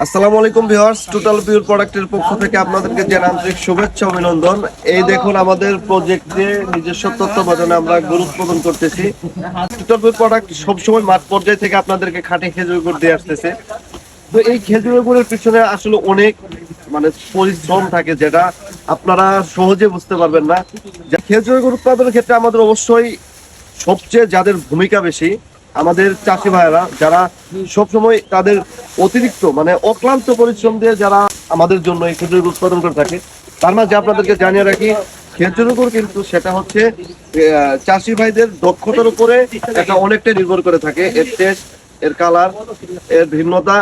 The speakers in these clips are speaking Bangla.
আসসালামু আলাইকুম ভিউয়ার্স টোটাল পিওর প্রোডাক্টের পক্ষ থেকে আপনাদেরকে জানাই আন্তরিক শুভেচ্ছা, অভিনন্দন। এই দেখুন আমাদের প্রজেক্টে নিজস্ব তত্ত্বাবধানে আমরা গরু উৎপাদন করতেছি। টোটাল পিওর প্রোডাক্ট সবসময় মাঠ পর্যায় থেকে আপনাদেরকে খাঁটি খেজুর গুড় দিয়ে আসতেছে। তো এই খেজুর গুড়ের পিছনে আসলে অনেক মানে পরিশ্রম থাকে যেটা আপনারা সহজে বুঝতে পারবেন না। যা- খেজুর গুড় উৎপাদনের ক্ষেত্রে আমাদের অবশ্যই সবচেয়ে যাদের ভূমিকা বেশি আমাদের চাষি ভাইয়েরা যারা সবসময় তাদের অতিরিক্ত মানে অক্লান্ত পরিশ্রম দিয়ে যারা আমাদের জন্য এই খেজুর উৎপাদন করে থাকে, তার মাঝে আপনাদেরকে জানিয়ে রাখি খেজুর উপর কিন্তু সেটা হচ্ছে চাষি ভাইদের দক্ষতার উপরে এটা অনেকটা নির্ভর করে থাকে। এর টেস্ট এর কালারের ভিন্নতা,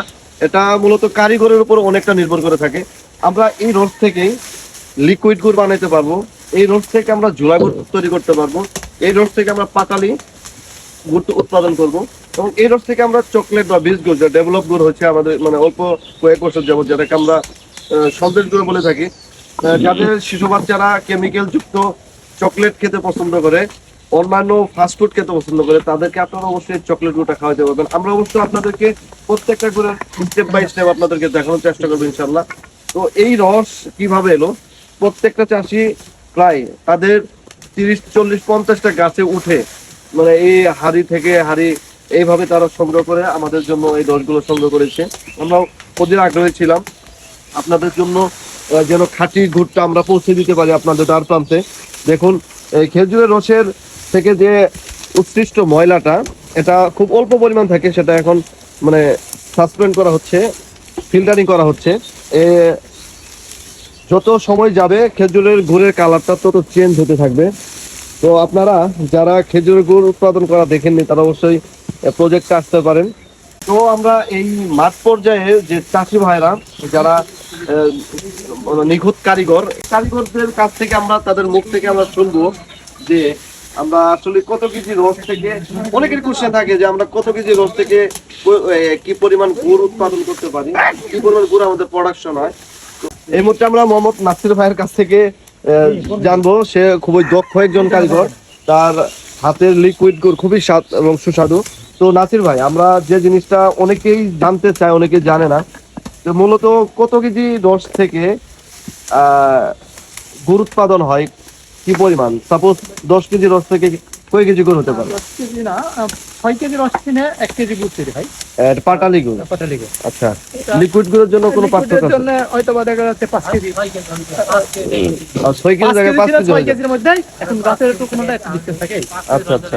এটা মূলত কারিগরের উপর অনেকটা নির্ভর করে থাকে। আমরা এই রস থেকেই লিকুইড গুড় বানাইতে পারব। এই রস থেকে আমরা ঝোলা গুড় তৈরি করতে পারব। এই রস থেকে আমরা পাটালি গুড় উৎপাদন করব। এবং এই রস থেকে আমরা চকলেট বা বীজ গুড় ডেভেলপ গুড় হচ্ছে আমাদের মানে অল্প কয়েক বছর যাবত, যেটাকে আমরা সন্দেশ গুড় বলে থাকি যাদের শিশু বাচ্চারা কেমিক্যাল যুক্ত চকলেট খেতে পছন্দ করে, অন্যান্য ফাস্টফুড খেতে পছন্দ করে, তাদেরকে আপনারা অবশ্যই চকলেট গুঁড়োটা খাওয়াতে পারবেন। আমরা অবশ্যই আপনাদেরকে প্রত্যেকটা করে স্টেপ বাই স্টেপ আপনাদেরকে দেখানোর চেষ্টা করব ইনশাল্লাহ তো এই রস কীভাবে এলো? প্রত্যেকটা চাষি প্রায় তাদের তিরিশ, চল্লিশ, পঞ্চাশটা গাছে উঠে মানে এই হাড়ি থেকে হাড়ি এইভাবে তারা সংগ্রহ করে আমাদের জন্য এই রসগুলো সংগ্রহ করেছে। আমরাও ওদের আগ্রহী ছিলাম। আপনাদের জন্য যেন খাঁটি গুড়টা আমরা পৌঁছে দিতে পারি আপনাদের দ্বার প্রান্তে। দেখুন, এই খেজুরের রসের থেকে যে উৎকৃষ্ট ময়লাটা, এটা খুব অল্প পরিমাণ থাকে, সেটা এখন মানে সাসপেন্ড করা হচ্ছে, ফিল্টারিং করা হচ্ছে। এ, যত সময় যাবে খেজুরের গুড়ের কালারটা তত চেঞ্জ হতে থাকবে। তো আপনারা যারা খেজুরের গুড় উৎপাদন করা দেখেননি, তারা অবশ্যই প্রজেক্টে আসতে পারেন। তো আমরা এই মাঠ পর্যায়ে যে চাষি ভাইরা, যারা নিখুঁত কারিগর, কারিগরদের কাছ থেকে আমরা, তাদের মুখ থেকে আমরা শুনব যে আমরা আসলে কত কেজি রস থেকে, অনেকের কোশ্চেন থাকে যে আমরা কত কেজি রস থেকে কি পরিমাণ গুড় উৎপাদন করতে পারি? কি পরিমাণ গুড় আমাদের প্রোডাকশন হয়? এই মুহূর্তে আমরা মোহাম্মদ নাসির ভাইয়ের কাছ থেকে জানব, সে খুবই দক্ষ একজন কারিগর। তার হাতের লিকুইড গুড় খুবই স্বাদ এবং সুস্বাদু। তো নাসির ভাই, আমরা যে জিনিসটা অনেকেই জানতে চাই অনেকে জানে না, তো মূলত কত কেজি রস থেকে গুড় হয়? কি পরিমাণ? সাপোজ দশ কেজি রস থেকে কয় কেজি গুড় হতে পারে? দশ কেজি না ছয় কেজি রস কিনে এক কেজি গুড় তৈরি হয়। পাটালি গুড়? পাটালি গুড়। আচ্ছা লিকুইড গুড়ের জন্য কোনো পার্থক্য আছে? জন্য হয়তো বা দেখা যাচ্ছে পাঁচ কেজি। আর ছয় কেজি জায়গায় পাঁচ কেজি ছয় কেজির মধ্যে এখন গাছের একটু কোনোটা একটু ডিস্টেন্স থাকে। আচ্ছা আচ্ছা।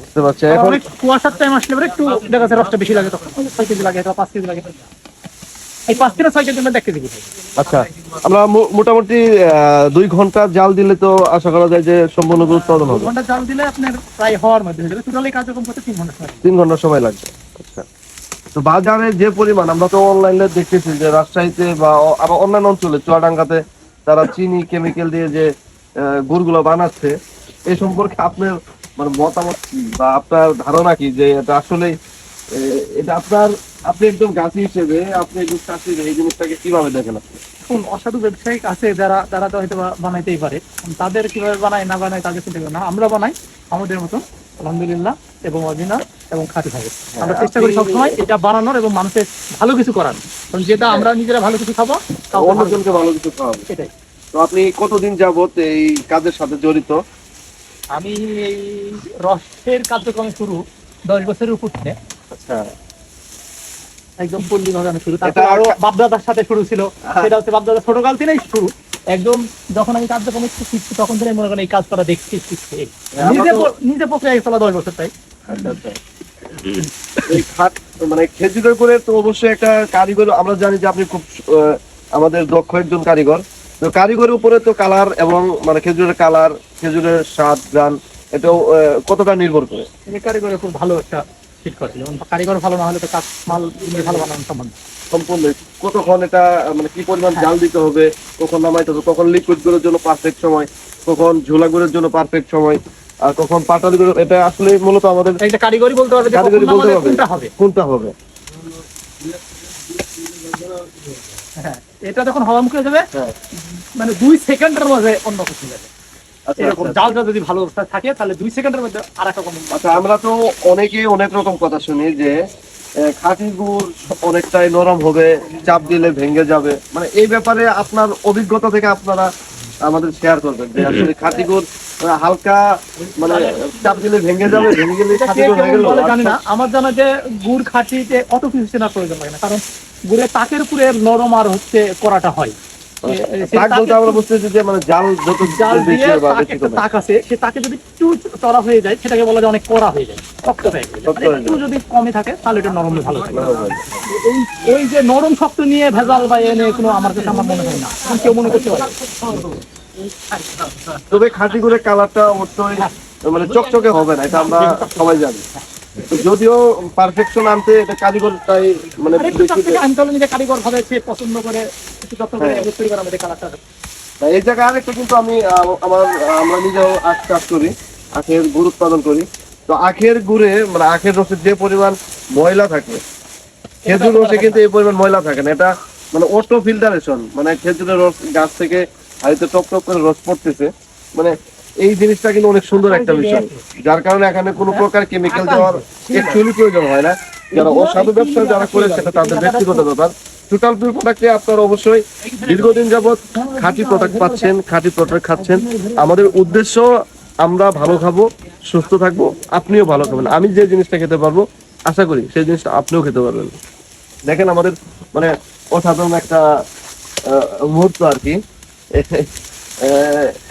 বুঝতে পারছি। এখন কুয়াশার টাইম আসলে একটু দেখা যাচ্ছে রসটা বেশি লাগে তখন। ছয় কেজি লাগে অথবা পাঁচ কেজি লাগে। এই পাঁচ থেকে ছয় কেজির মধ্যে এক কেজি আচ্ছা আমরা মোটামুটি দুই ঘণ্টা জাল দিলে তো আশা করা যায় যে সম্পূর্ণ উৎপাদন হবে। ঘণ্টা জাল দিলে আপনার প্রায় হওয়ার মধ্যে হয়ে যাবে। টোটালি কার্যক্রম করতে তিন ঘণ্টা সময় তিন ঘণ্টা সময় লাগবে। আচ্ছা। তো বাজারে যে পরিমাণ আমরা তো অনলাইনে দেখতেছি যে রাজশাহীতে বা আবার অন্যান্য অঞ্চলে চুয়াডাঙ্গাতে তারা চিনি কেমিক্যাল দিয়ে যে গুড়গুলো বানাচ্ছে এই সম্পর্কে আপনার মানে মতামত কি? বা আপনার ধারণা কি যে এটা আসলে এটা আপনার আপনি একদম গাছি হিসেবে আপনি একদম চাষি এই জিনিসটাকে কীভাবে দেখেন আপনি? এখন অসাধু ব্যবসায়িক আছে যারা তারা তো হয়তো বানাইতেই পারে। তাদের কীভাবে বানায় না বানায় তাদের চিন্তা না আমরা বানাই আমাদের মতন আলহামদুলিল্লাহ এবং অরিজিনাল এবং খাঁটি থাকে আমরা চেষ্টা করি সবসময় এটা বানানোর এবং মানুষের ভালো কিছু করার। কারণ যেটা আমরা নিজেরা ভালো কিছু খাব অন্যজনকে ভালো কিছু খাওয়াবে। এটাই। তো আপনি কতদিন যাবত এই কাজের সাথে জড়িত? আমি এই রসের কার্যক্রম শুরু দশ বছরের উপর থেকে। আচ্ছা। একদম পল্লী শুরু। তারপর আরো- বাপদাদার সাথে শুরু ছিল। সেটা হচ্ছে বাপদাদা ছোটকাল থেকেই শুরু। একদম যখন আমি শিখছি তখন থেকে মনে করেন এই কাজ করা দেখছি শিখছি। হ্যাঁ, নিজে নিজে প্রক্রিয়া চলা দশ বছর তাই। মানে খেজুরের করে তো অবশ্যই একটা কারিগর আমরা জানি যে আপনি খুব আমাদের দক্ষ একজন কারিগর। তো কারিগরের উপরে তো কালার এবং মানে খেজুরের কালার খেজুরের স্বাদ গান এটাও কতটা নির্ভর করে? কারিগরের খুব ভালো একটা করে যেমন কারিগর ভালো না হলে তো কাজ মাল ভালো বানানো সম্ভব সম্পূর্ণ। কতক্ষণ এটা মানে কি পরিমাণ জাল দিতে হবে? কখন নামাইতে হবে? কখন লিকুইডগুলোর জন্য পারফেক্ট সময়? কখন ঝোলা গুলোর জন্য পারফেক্ট সময়? আর কখন পাটালি গুলো এটা আসলে মূলত আমাদের একটা কারিগরি বলতে পারবে কারিগরি বলতে হবে। কোনটা হবে? কোনটা হবে? হ্যাঁ। এটা যখন হওয়া মুখে যাবে হ্যাঁ। মানে দুই সেকেন্ডের মধ্যে অন্য কিছু যাবে। এরকম আচ্ছা। জালটা যদি ভালো অবস্থায় থাকে তাহলে দুই সেকেন্ডের মধ্যে আর এক রকম আচ্ছা আমরা তো অনেকে অনেক রকম কথা শুনি যে খাঁটি গুড় অনেকটাই নরম হবে চাপ দিলে ভেঙে যাবে। মানে এই ব্যাপারে আপনার অভিজ্ঞতা থেকে আপনারা আমাদের শেয়ার করবেন যে আসলে খাঁটি গুড় হালকা মানে চাপ দিলে ভেঙে যাবে ভেঙে গেলে এটা খাঁটি গুড় হয়ে গেল। জানি না। আমার জানা যে গুড় খাঁটিতে অত কিছু না প্রয়োজন হয় না কারণ গুড়ের তাকের উপরে নরম আর হচ্ছে করাটা হয়। তাক বলতে আমরা বুঝতেছি যে মানে জাল যত জাল বেশি দিয়ে বা বেশি একটা কমে। তাক আছে। সে তাকে যদি একটু চড়া হয়ে যায় সেটাকে বলা যায় অনেক কড়া হয়ে যায়। শক্ত হয়ে যায়। হয়ে একটু যদি কমে থাকে তাহলে এটা নরম ভালো থাকে এই ওই যে নরম শক্ত নিয়ে ভেজাল বা এনে কোনো আমার কাছে আমার মনে হয় না। কেউ মনে করতে পারে? তবে খাঁটি গুড়ের কালারটা অবশ্যই মানে চকচকে হবে না এটা আমরা সবাই জানি। যদিও পারফেকশন আনতে এটা কারিগরটাই মানে কারিগর ভাবে সে পছন্দ করে হ্যাঁ। তৈরি করা আমাদের কালারটা। এই জায়গায় আরেকটা কিন্তু আমি আমার আমরা নিজেও আখ চাষ করি আখের গুড় উৎপাদন করি। তো আখের গুড়ে মানে আখের রসের যে পরিমাণ ময়লা থাকে খেজুর রসে কিন্তু এই পরিমাণ ময়লা থাকে না। এটা মানে অটো ফিল্টারেশন মানে খেজুরের রস গাছ থেকে হয়তো টপ টপ করে রস পড়তেছে। মানে এই জিনিসটা কিন্তু অনেক সুন্দর একটা বিষয়। যার কারণে এখানে কোনো প্রকার কেমিক্যাল দেওয়ার একচুয়ালি প্রয়োজন হয় না। যারা অসাধু ব্যবসা যারা করে সেটা তাদের ব্যক্তিগত ব্যাপার। টোটাল পিউর প্রোডাক্টে আপনারা অবশ্যই দীর্ঘদিন যাবত খাঁটি প্রোডাক্ট পাচ্ছেন খাঁটি প্রোডাক্ট খাচ্ছেন। আমাদের উদ্দেশ্য আমরা ভালো খাব সুস্থ থাকব আপনিও ভালো খাবেন। আমি যে জিনিসটা খেতে পারব আশা করি সেই জিনিসটা আপনিও খেতে পারবেন। দেখেন আমাদের মানে অসাধারণ একটা মুহূর্ত আর কি।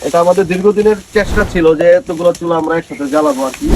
এটা আমাদের দীর্ঘদিনের চেষ্টা ছিল যে এতগুলো চুলা আমরা একসাথে জ্বালাবো আর কি।